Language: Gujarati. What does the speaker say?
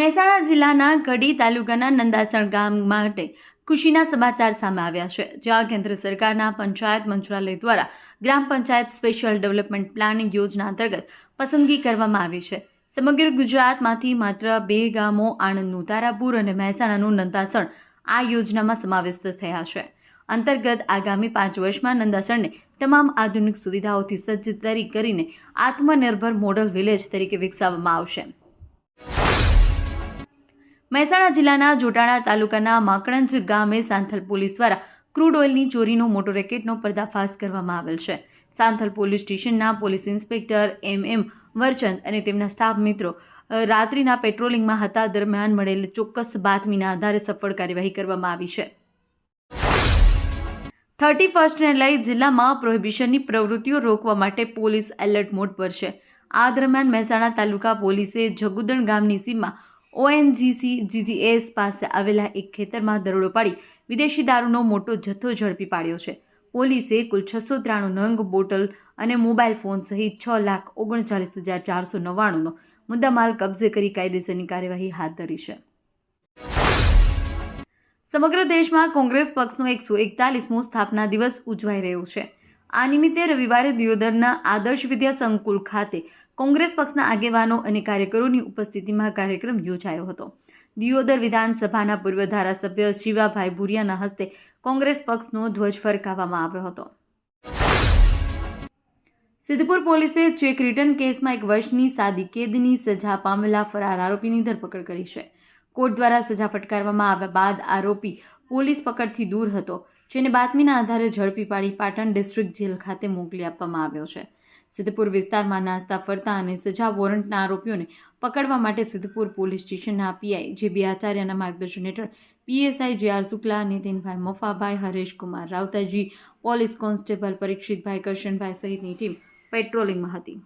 મહેસાણા જિલ્લાના ગઢી તાલુકાના નંદાસણ ગામ માટે ખુશીના સમાચાર સામે આવ્યા છે, જ્યાં કેન્દ્ર સરકારના પંચાયત મંત્રાલય દ્વારા ગ્રામ પંચાયત સ્પેશિયલ ડેવલપમેન્ટ પ્લાન યોજના અંતર્ગત પસંદગી કરવામાં આવી છે. સમગ્ર ગુજરાતમાંથી માત્ર બે ગામો આણંદનું તારાપુર અને મહેસાણાનું નંદાસણ આ યોજનામાં સમાવિષ્ટ થયા છે. અંતર્ગત આગામી પાંચ વર્ષમાં નંદાસણને તમામ આધુનિક સુવિધાઓથી સજ્જ કરીને આત્મનિર્ભર મોડલ વિલેજ તરીકે વિકસાવવામાં આવશે. મહેસાણા જિલ્લાના જોટાણા તાલુકાના માકણંજ ગામે સાંથલ પોલીસ દ્વારા ક્રૂડ ઓઇલની ચોરીનો મોટો રેકેટનો પર્દાફાશ કરવામાં આવેલ છે. સાંથલ પોલીસ સ્ટેશનના police inspector M M Varchand અને તેમના સ્ટાફ મિત્રો રાત્રિના પેટ્રોલિંગમાં હતા દરમિયાન મળેલ ચોક્કસ બાતમીના આધારે સફળ કાર્યવાહી કરવામાં આવી છે. થર્ટી ફર્સ્ટને લઈ જિલ્લામાં પ્રોહિબિશનની પ્રવૃત્તિઓ રોકવા માટે પોલીસ એલર્ટ મોડ પર છે. આ દરમિયાન મહેસાણા તાલુકા પોલીસે જગુદણ ગામની સીમમાં ઓએનજીસી જીજીએસ પાસે આવેલા એક ખેતરમાં દરોડો પાડી વિદેશી દારૂનો મોટો જથ્થો ઝડપી પાડ્યો છે. પોલીસે કુલ છસો ત્રાણું નંગ બોટલ અને મોબાઈલ ફોન સહિત છ લાખ ઓગણચાલીસ હજાર ચારસો નવ્વાણુંનો મુદ્દામાલ કબજે કરી કાયદેસરની કાર્યવાહી હાથ ધરી છે. સમગ્ર દેશમાં કોંગ્રેસ પક્ષનો એકસો એકતાલીસમો સ્થાપના દિવસ ઉજવાઈ રહ્યો છે. આ નિમિત્તે રવિવારે દિયોદરના આદર્શ વિદ્યા સંકુલ ખાતે કોંગ્રેસ પક્ષના આગેવાનો અને કાર્યકરોની ઉપસ્થિતિમાં કાર્યક્રમ યોજાયો હતો. દિયોદર વિધાનસભાના પૂર્વ ધારાસભ્ય શિવાભાઈ ભુરિયાના હસ્તે કોંગ્રેસ પક્ષનો ધ્વજ ફરકાવવામાં આવ્યો હતો. સિદ્ધપુર પોલીસે ચેક રિટર્ન કેસમાં એક વર્ષની સાદી કેદની સજા પામેલા ફરાર આરોપીની ધરપકડ કરી છે. કોર્ટ દ્વારા સજા ફટકારવામાં આવ્યા બાદ આરોપી પોલીસ પકડથી દૂર હતો. જેને બાતમીના આધારે ઝડપી પાડી પાટણ ડિસ્ટ્રિક્ટ જેલ ખાતે મોકલી આપવામાં આવ્યો છે. સિદ્ધપુર વિસ્તારમાં નાસ્તા ફરતા અને સજા વોરંટના આરોપીઓને પકડવા માટે સિદ્ધપુર પોલીસ સ્ટેશનના પીઆઈ, જે બી આચાર્યના માર્ગદર્શન હેઠળ PSI J R Shukla Nitinbhai Mafabhai Hareshkumar Ravtaji, police constable Parikshitbhai Karshanbhai સહિતની ટીમ પેટ્રોલિંગમાં હતી.